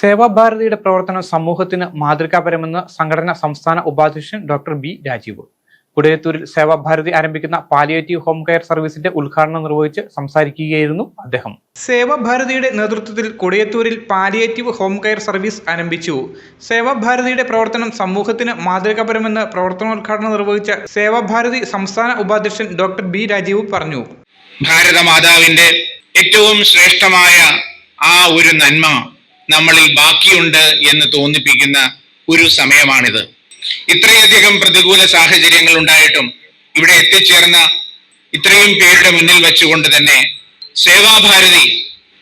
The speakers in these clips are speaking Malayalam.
സേവാഭാരതിയുടെ പ്രവർത്തനം സമൂഹത്തിന് മാതൃകാപരമെന്ന് സംഘടന സംസ്ഥാന ഉപാധ്യക്ഷൻ ഡോക്ടർ ബി രാജീവ്. കുടയത്തൂരിൽ സേവാഭാരതി ആരംഭിക്കുന്ന പാലിയേറ്റീവ് ഹോം കെയർ സർവീസിന്റെ ഉദ്ഘാടനം നിർവഹിച്ച് സംസാരിക്കുകയായിരുന്നു അദ്ദേഹം. സേവാഭാരതിയുടെ നേതൃത്വത്തിൽ കുടയത്തൂരിൽ പാലിയേറ്റീവ് ഹോം കെയർ സർവീസ് ആരംഭിച്ചു. സേവാഭാരതിയുടെ പ്രവർത്തനം സമൂഹത്തിന് മാതൃകാപരമെന്ന് പ്രവർത്തനോദ്ഘാടനം നിർവഹിച്ച സേവാഭാരതി സംസ്ഥാന ഉപാധ്യക്ഷൻ ഡോക്ടർ ബി രാജീവ് പറഞ്ഞു. ഭാരതമാതാവിന്റെ ഏറ്റവും ശ്രേഷ്ഠമായ ആ ഒരു നന്മ നമ്മളിൽ ബാക്കിയുണ്ട് എന്ന് തോന്നിപ്പിക്കുന്ന ഒരു സമയമാണിത്. ഇത്രയധികം പ്രതികൂല സാഹചര്യങ്ങൾ ഉണ്ടായിട്ടും ഇവിടെ എത്തിച്ചേർന്ന ഇത്രയും പേരുടെ മുന്നിൽ വെച്ചുകൊണ്ട് തന്നെ സേവാഭാരതി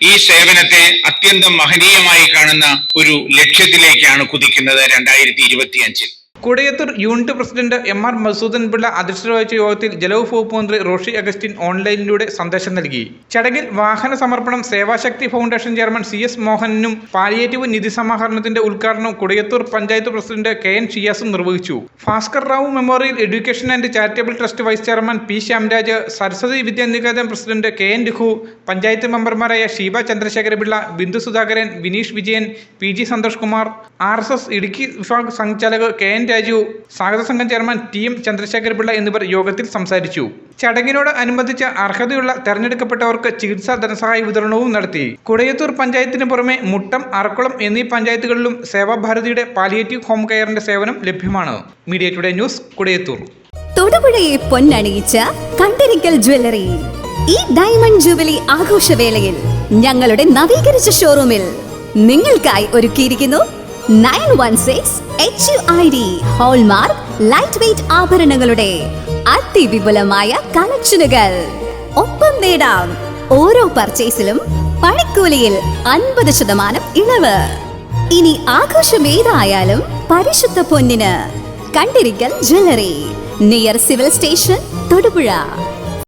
ഈ സേവനത്തെ അത്യന്തം മഹനീയമായി കാണുന്ന ഒരു ലക്ഷ്യത്തിലേക്കാണ് കുതിക്കുന്നത് രണ്ടായിരത്തി ഇരുപത്തിയഞ്ചിൽ. Kudayathoor unit president M R Masoodan Pillai അധ്യക്ഷത വഹിച്ച യോഗത്തിൽ ജലവകുപ്പ് വകുപ്പ് മന്ത്രി റോഷി അഗസ്റ്റിൻ ഓൺലൈനിലൂടെ സന്ദേശം നൽകി. ചടങ്ങിൽ വാഹന സമർപ്പണം Sevashakti foundation chairman C S മോഹനനും palliative നിധി സമാഹരണത്തിന്റെ ഉദ്ഘാടനം Kudayathoor panchayat president K N ഷിയാസും നിർവഹിച്ചു. Bhaskar Rao memorial education and charitable trust vice chairman P Shyamraj Saraswati Vidyaniketan president K N Raghu panchayat മെമ്പർമാരായ Sheeba Chandrasekharapillai Bindu Sudhakaran Vineesh Vijayan P G Santhosh Kumar R S S Idukki വിഭാഗ് സംഘചാലക് കെ എൻ രാജു സ്വാഗത സംഘം ചെയർമാൻ ടി എം ചന്ദ്രശേഖരപിള്ള എന്നിവർ യോഗത്തിൽ സംസാരിച്ചു. ചടങ്ങിനോട് അനുബന്ധിച്ച് അർഹതയുള്ള തെരഞ്ഞെടുക്കപ്പെട്ടവർക്ക് ചികിത്സാ ധനസഹായ വിതരണവും നടത്തി. കുടയത്തൂർ പഞ്ചായത്തിന് പുറമെ മുട്ടം അറക്കുളം എന്നീ പഞ്ചായത്തുകളിലും സേവാഭാരതിയുടെ പാലിയേറ്റീവ് ഹോം കെയറിന്റെ സേവനം ലഭ്യമാണ്. Media today news Kudayathoor. തൊടുപുഴയെ പൊന്നണിയിച്ച കണ്ടിരിക്കൽ ജ്വല്ലറി ഈ ഡയമണ്ട് ജൂബിലി ആഘോഷവേളയിൽ ഞങ്ങളുടെ നവീകരിച്ച ഷോറൂമിൽ നിങ്ങൾക്കായി ഒരുക്കിയിരിക്കുന്നു nine one six H U I D hallmark light weight ആഭരണങ്ങളുടെ അതിവിപുലമായ കളക്ഷനുകൾ ഒപ്പം നേടാം ഓരോ പർച്ചേസിലും പണിക്കൂലിയിൽ അൻപത് ശതമാനം ഇളവ്. ഇനി ആഘോഷം ഏതായാലും പരിശുദ്ധ പൊന്നിന്. Kandirickal jewellery near civil station Thodupuzha.